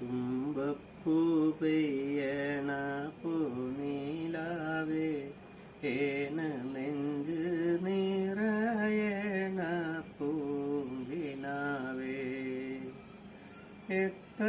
തുമ്പപ്പൂ പെയ്യണ പൂനീലാവേ ഏന നെഞ്ച് നിറയണ പൂവിനാവേ. എത്ര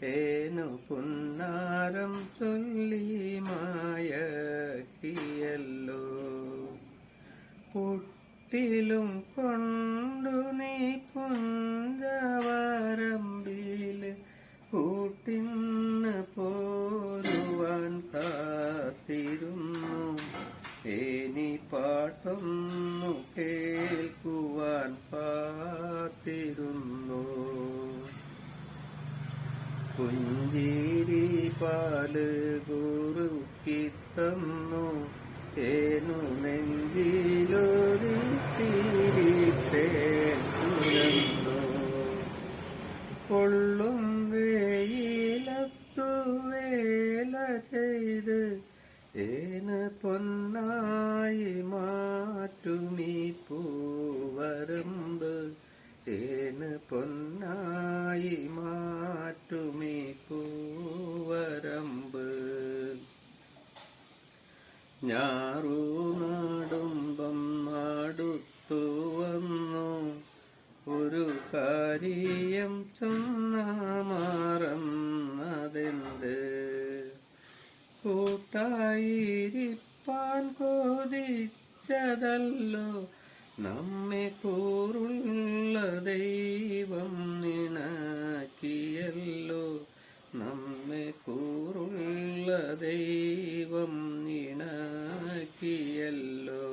തേനു പുന്നാരം ചൊല്ലി മായക്കിയല്ലോ പുട്ടിലും കൊണ്ടു നീ പുഞ്ചവരമ്പിൽ കൂട്ടിന്ന് പോരുവാൻ കാത്തിരുന്നു. ഏനി പാട്ടൊന്നു കേൾക്കുവാൻ പാത്തിരുന്നു പുഞ്ചിരി പാൽ കുറുക്കി തന്നു ഏനു നെഞ്ചിലൊരു തിരിട്ടേന്നു കൊള്ളും വേയിലത്തു ചെയ്ത് ഏന് പൊന്നായി മാറ്റുമീ പൂവരമ്പ്. ഏന് പൊന്നായി മാറ്റുമീ ഞാറു നാടുമ്പം നാടുത്തു വന്നു. ഒരു കാര്യം ചൊന്നാമാറന്നതെന്ത് കൂട്ടായിരിപ്പാൻ കൊതിച്ചതല്ലോ നമ്മെ കൂറുള്ള ദൈവം നിണക്കിയല്ലോ നമ്മെ കൂറുള്ള ദൈവം നിണക്കിയല്ലോ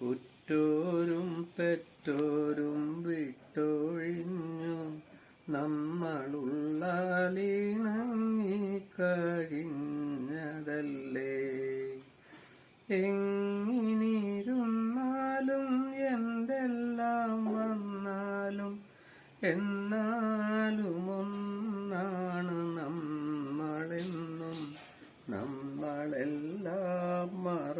ഉറ്റോരും പെറ്റോരും വിട്ടൊഴിഞ്ഞു നമ്മളുള്ളിണങ്ങി കഴിഞ്ഞതല്ലേ. എങ്ങിനിരുന്നാലും എന്തെല്ലാം വന്നാലും എന്നാലും আমার